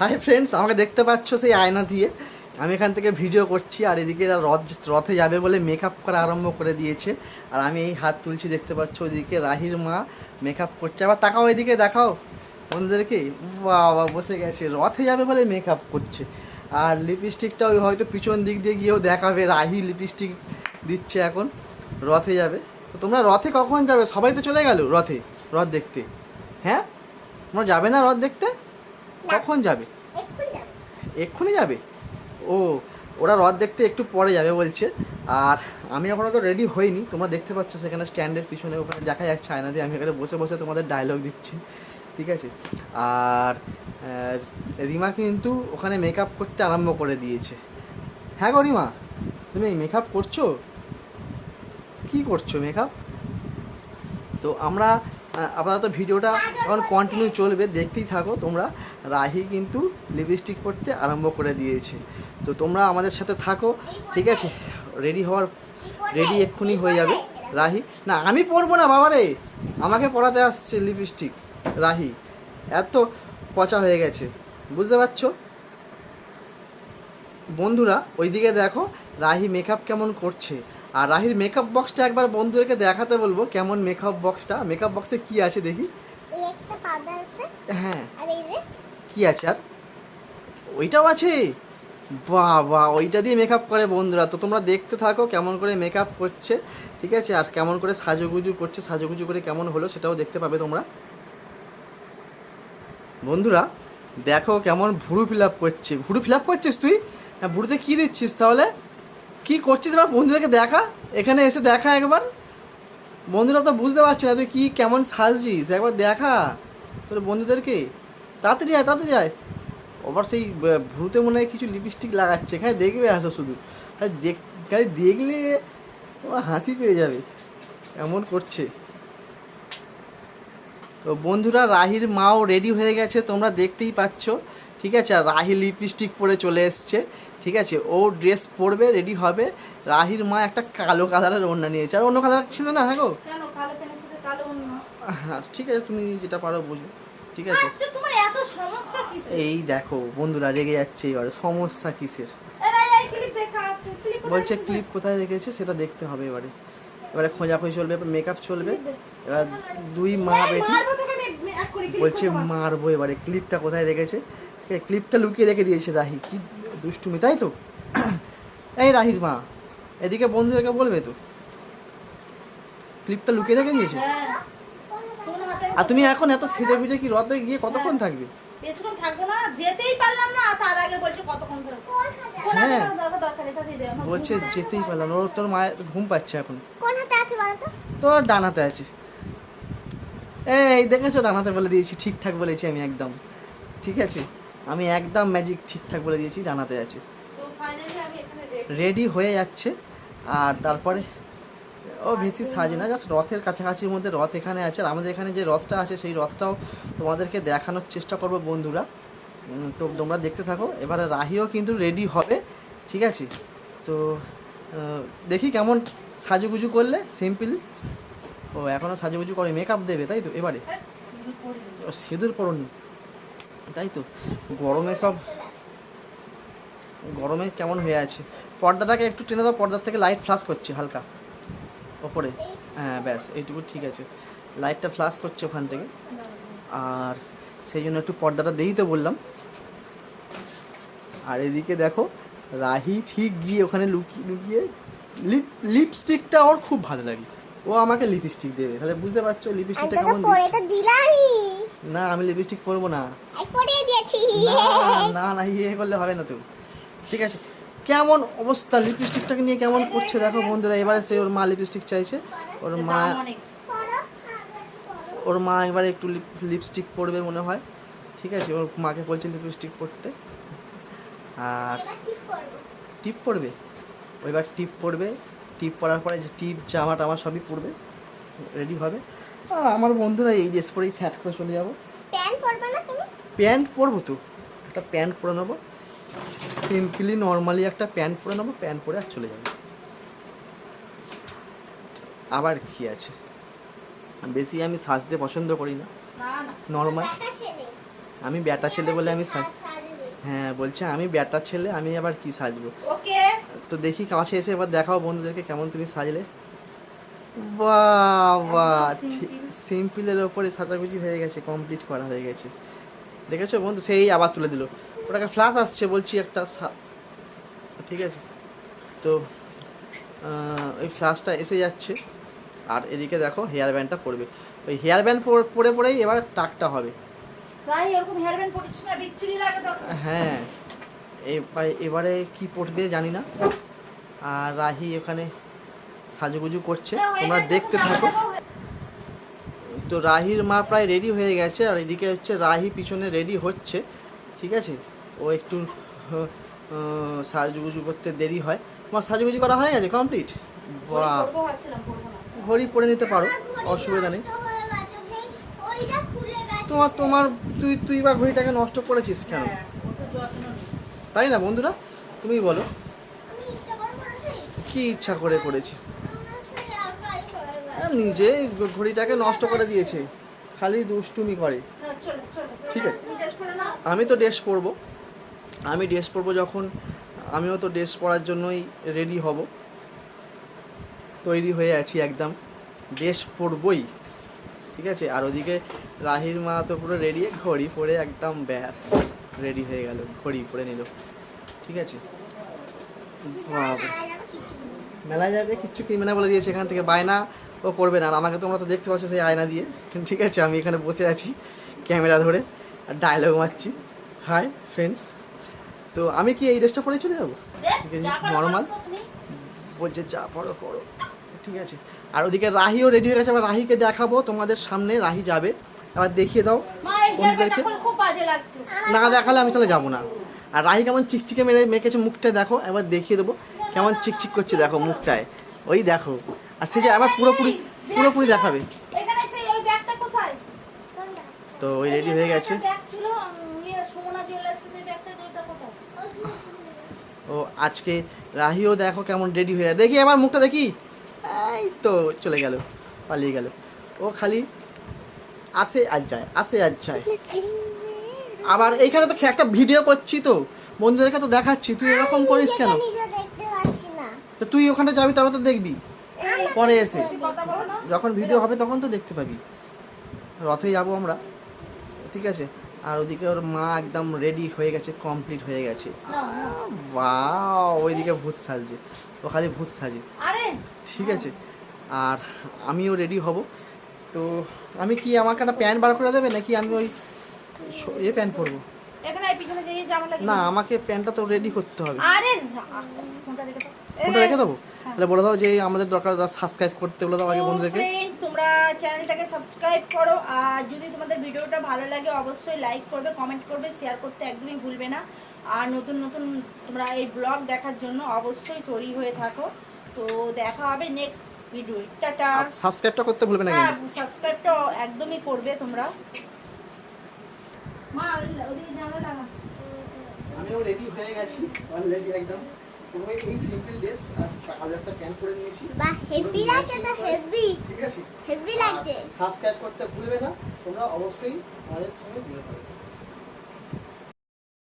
Hi friends আমাকে দেখতে পাচ্ছ সেই আয়না দিয়ে। আমি এখান থেকে ভিডিও করছি আর এদিকে এরা রথ, রথে যাবে বলে মেকআপ করা আরম্ভ করে দিয়েছে। আর আমি এই হাত তুলছি দেখতে পাচ্ছ ওইদিকে রাহির মা মেকআপ করছে। আবার তাকাও এদিকে, দেখাও। বন্ধুদেরকে বাবা, বসে গেছে। রথে যাবে বলে মেকআপ করছে। আর লিপস্টিকটা ওই হয়তো পিছন দিক দিয়ে গিয়েও দেখাবে। রাহি লিপস্টিক দিচ্ছে এখন। রথে যাবে। তো তোমরা রথে কখন যাবে? সবাই তো চলে গেল রথে, রথ দেখতে। হ্যাঁ? তোমরা যাবে না রথ দেখতে? কখন যাবে? এক্ষুনি যাবে। ও ওরা রথ দেখতে একটু পরে যাবে বলছে। আর আমি এখনও তো রেডি হইনি। তোমরা দেখতে পাচ্ছ সেখানে স্ট্যান্ডের পিছনে ওখানে দেখা যাচ্ছে আয়না দিয়ে। আমি এখানে বসে বসে তোমাদের ডায়লগ দিচ্ছি। ঠিক আছে? আর রিমা কিন্তু ওখানে মেকআপ করতে আরম্ভ করে দিয়েছে। হ্যাঁ গো রিমা তুমি মেকআপ করছ? কি করছ মেকআপ তো আমরা আপাতত ভিডিওটা এখন কন্টিনিউ চলবে, দেখতেই থাকো তোমরা। রাহি কিন্তু লিপস্টিক করতে আরম্ভ করে দিয়েছে। তো তোমরা আমাদের সাথে থাকো, ঠিক আছে? রেডি হওয়ার রেডি এক্ষুনি হয়ে যাবে। রাহি, না, আমি পরবো না বাবা রে আমাকে পড়াতে আসছে লিপস্টিক রাহি। এত পচা হয়ে গেছে, বুঝতে পারছ? বন্ধুরা, ওইদিকে দেখো, রাহি মেকআপ কেমন করছে। আর রাহির মেকআপ বক্সটা একবার বন্ধুদেরকে দেখাতে বলব কেমন মেকআপ বক্সটা মেকআপ বক্সে কি আছে দেখি? একটা পাউডার আছে। হ্যাঁ। কি আছে আর? ওইটাও আছে? বাবা ওইটা দিয়ে মেকআপ করে বন্ধুরা। তো তোমরা দেখতে থাকো কেমন করে মেকআপ করছে ঠিক আছে? আর কেমন করে সাজুগুজু করছে সাজুগুজু করে কেমন হলো সেটাও দেখতে পাবে তোমরা। বন্ধুরা দেখো কেমন ভুরু ফিল আপ করছে। ভুরু ফিল আপ করছিস তুই? হ্যাঁ ভুরুতে কী দিচ্ছিস তাহলে? কি করছিস এবার বন্ধুদেরকে দেখা? এখানে এসে দেখা একবার। বন্ধুরা তো বুঝতে পারছে না, তুই কি কেমন সাজছিস? একবার দেখা তোর বন্ধুদেরকে। তাড়াতাড়ি আয় তাড়াতাড়ি আয়। আবার সেই ভ্রুতে মনে হয় কিছু লিপস্টিক লাগাচ্ছে। এখানে দেখবে আসো শুধু। খালি দেখ, খালি দেখলে তোমার হাসি পেয়ে যাবে। এমন করছে। তো বন্ধুরা, রাহির মাও রেডি হয়ে গেছে, তোমরা দেখতেই পাচ্ছ। ঠিক আছে, আর রাহি লিপস্টিক পরে চলে এসছে। ঠিক আছে? ও ড্রেস পরবে রেডি হবে। রাহির মা একটা কালো কালারের ওড়না নিয়েছে। আর অন্য কালার ছিল না হ্যাঁ গো? হ্যাঁ ঠিক আছে তুমি যেটা পারো বুঝো। ঠিক আছে? কিসের? এই দেখো বন্ধুরা রেগে যাচ্ছে এবারে। সমস্যা কিসের? বলছে ক্লিপ কোথায় রেখেছে সেটা দেখতে হবে এবারে। এবারে খোঁজাখুঁজি চলবে মেকআপ চলবে। এবার দুই মা বেটি করে ক্লিপ বলছে মারবো এবারে। ক্লিপটা কোথায় রেখেছে? ক্লিপটা লুকিয়ে রেখে দিয়েছে রাহি। কি দুষ্টুমি তাই তো? এই রাহির মা এদিকে বন্ধুদেরকে বলবে তো। ক্লিপটা লুকিয়ে রেখে দিয়েছে হ্যাঁ আর তুমি এখন এত সেজে গুজে কি রথে গিয়ে কতক্ষণ থাকবে? বেশিক্ষণ থাকব না যেতেই পারলাম না তার আগে বলছে কতক্ষণ থাকব কোন হাতে? কোন হ্যাঁ। বলছে যেতেই পারলাম ওর তোর মায়ের ঘুম পাচ্ছে এখন। কোন হাতে আছে বলো তো? তোর ডানাতে আছে। এই দেখেছ ডানাতে বলে দিয়েছি ঠিকঠাক বলেছি আমি একদম। ঠিক আছে? আমি একদম ম্যাজিক ঠিকঠাক বলে দিয়েছি ডানাতে আছে। রেডি হয়ে যাচ্ছে আর তারপরে ও বেশি সাজে না জাস্ট রথের কাছাকাছির মধ্যে রথ এখানে আছে আর আমাদের এখানে যে রথটা আছে সেই রথটাও তোমাদেরকে দেখানোর চেষ্টা করব বন্ধুরা। তো তোমরা দেখতে থাকো এবারে রাহিও কিন্তু রেডি হবে ঠিক আছে? তো দেখি কেমন সাজুগুজু করলে সিম্পল ও এখনও সাজুগুজু করে মেকআপ দেবে তাই তো? এবারে। হ্যাঁ, সিঁদুর পরনি। তাই তো? গরমে সব গরমে কেমন হয়ে আছে? পর্দাটাকে একটু টেনে দাও পর্দার থেকে লাইট ফ্লাশ করছে হালকা। ওপরে। হ্যাঁ ব্যাস এইটুকু ঠিক আছে। লাইটটা ফ্লাশ করছে ওখান থেকে। আর সেই জন্য একটু পর্দাটা দিই তো বললাম। আর এদিকে দেখো রাহি ঠিক গিয়ে ওখানে লুকিয়ে লুকিয়ে লিপ লিপস্টিকটা ওর খুব ভালো লাগে। ও আমাকে লিপস্টিক দেবে। তাহলে বুঝতে পারছ লিপস্টিকটা কেমন পরে দিচ্ছে তো দিলাই না আমি লিপস্টিক পরবো না। পরিয়ে দিয়েছি। না না না ইয়ে করলে হবে না তো। ঠিক আছে। কেমন অবস্থা লিপস্টিকটাকে নিয়ে কেমন করছে? দেখো বন্ধুরা এবারে সে ওর মা লিপস্টিক চাইছে। ওর মা ওর মা এবারে একটু লিপস্টিক পরবে মনে হয়। ঠিক আছে ওর মাকে বলছে লিপস্টিক পরতে। আর টিপ পরবে। ওইবার টিপ পরবে। টিপ পরার পরে যে টিপ জামা টামা সবই পরবে। রেডি হবে? আর আমার বন্ধুরা এই ড্রেস পরেই স্যাট করে চলে যাব। প্যান্ট পরবে না তুমি? প্যান্ট পরবো তো। একটা প্যান্ট পরে নেব। সিম্পলি নর্মালি একটা প্যান্ট পরে নেব প্যান্ট পরে আর চলে যাব। আবার কি আছে? বেশি আমি সাজতে পছন্দ করি না। নর্মাল আমি ব্যাটা ছেলে বলে আমি সাজ হ্যাঁ বলছে আমি ব্যাটার ছেলে আমি আবার কি সাজবো? তো দেখি কাছে এসে এবার দেখাও বন্ধুদেরকে কেমন তুমি সাজলে। বাবা সিম্পলের ওপরে সাজাগুজি হয়ে গেছে কমপ্লিট করা হয়ে গেছে। দেখেছ বন্ধু? সেই আবার তুলে দিল। ওটাকে ফ্লাশ আসছে বলছি একটা ঠিক আছে। তো ওই ফ্লাশটা এসে যাচ্ছে। আর এদিকে দেখো হেয়ার ব্যান্ডটা পড়বে। ওই হেয়ার ব্যান্ড পরে পরেই এবার টাকটা হবে। হ্যাঁ। এবার- এবারে কি পড়বে জানি না। আর রাহি ওখানে সাজুগুজু করছে। তোমরা দেখতে থাকো। তো রাহির মা প্রায় রেডি হয়ে গেছে আর এদিকে হচ্ছে রাহি পিছনে রেডি হচ্ছে ঠিক আছে? ও একটু আহ, সাজুগুজু করতে দেরি হয়। তোমার সাজুগুজু করা হয়ে গেছে কমপ্লিট ঘড়ি পরে নিতে পারো অসুবিধা নেই। হয়ে। তোমার তোমার তুই তুই বা ঘড়িটাকে নষ্ট করেছিস কেন? হ্যাঁ। তাই না বন্ধুরা? তুমি বলো। কি ইচ্ছা করে করেছি আমার সেই আঁকাই হয়ে গেছে। আর নিজে ঘড়িটাকে নষ্ট করে দিয়েছে। খালি দুষ্টুমি করে। ঠিক আছে। আমি তো ড্রেস পরবো। আমি ড্রেস পরবো যখন আমিও তো ড্রেস পরার জন্যই রেডি হব। তৈরি হয়ে আছি একদম। ড্রেস পরবই। ঠিক আছে? আর ওদিকে রাহির মা তো পুরো রেডি ঘড়ি পরে একদম ব্যাস। রেডি হয়ে গেল, ঘড়ি পরে নিল। ঠিক আছে। মেলায় যাবে, কিচ্ছু কিনবে না বলে দিয়েছে এখান থেকে। বায়না ও করবে না। আর আমাকে তোমরা তো দেখতে পাচ্ছ সেই আয়না দিয়ে। ঠিক আছে আমি এখানে বসে আছি ক্যামেরা ধরে আর ডায়লগ মারছি। হাই ফ্রেন্ডস তো আমি কি এই ড্রেসটা পরে চলে যাব? তুমি। বলছে যা পড়ো করো। ঠিক আছে। আর ওদিকে রাহিও রেডি হয়ে গেছে। আবার রাহিকে দেখাবো তোমাদের সামনে। রাহি যাবে। আবার দেখিয়ে দাও বন্ধুদেরকে? লাগছে। না দেখালে আমি তাহলে যাব না। আর রাহি কেমন চিকচিকে মেরে মেখেছে মুখটা দেখো। এবার দেখিয়ে দেবো। কেমন চিকচিক করছে দেখো মুখটায়। ওই দেখো। আর সে যে আবার পুরোপুরি পুরোপুরি দেখাবে? তো ওই রেডি হয়ে গেছে। ইয়ে? ও আজকে রাহিও দেখো কেমন রেডি হয়ে দেখি আমার মুখটা দেখি। এই তো চলে গেল পালিয়ে গেল। ও খালি আসে আর যায় আসে আর যায়। আবার এইখানে তো একটা ভিডিও করছি তো। বন্ধুদেরকে তো দেখাচ্ছি। তুই এরকম করিস কেন? তুই ওখানে যাবি তবে তো দেখবি। পরে এসে। যখন ভিডিও হবে তখন তো দেখতে পাবি। রথে যাব আমরা ঠিক আছে? আর ওদিকে ওর মা একদম রেডি হয়ে গেছে কমপ্লিট হয়ে গেছে। নাও। ওইদিকে ভূত সাজছে ও খালি ভূত সাজে। ঠিক আছে? আর আমিও রেডি হব। তো আমি কি আমাকে একটা প্যান্ট বার করে দেবে নাকি আমি ওই এ প্যান্ট পরবো? না আমাকে প্যান্টটা তো রেডি করতে হবে। আরে, ফোনটা রেখে দেবো। তাহলে বলে দাও যে আমাদের দরকার সাবস্ক্রাইব করতে বলে দাও আগে বন্ধুদেরকে। তোমরা চ্যানেলটাকে সাবস্ক্রাইব করো আর যদি তোমাদের ভিডিওটা ভালো লাগে অবশ্যই লাইক করবে কমেন্ট করবে শেয়ার করতে একদমই ভুলবে না। আর নতুন নতুন তোমরা এই ব্লগ দেখার জন্য অবশ্যই তৈরি হয়ে থাকো। তো দেখা হবে নেক্সট ভিডিও টাটা। আর সাবস্ক্রাইবটা করতে ভুলবে না হ্যাঁ সাবস্ক্রাইবটা একদমই করবে তোমরা। মা ওই- ওদিকে জানলা লাগা। আমিও রেডি হয়ে গেছি অলরেডি একদম। পুরো এই সিম্পল ড্রেস আর কালো করে নিয়েছি। বাহ, হেভি লাগছে তো, হেভি ঠিক আছে? হেভি লাগছে। সাবস্ক্রাইব করতে ভুলবে না তোমরা অবশ্যই আমাদের সঙ্গে জুড়ে থাকবে।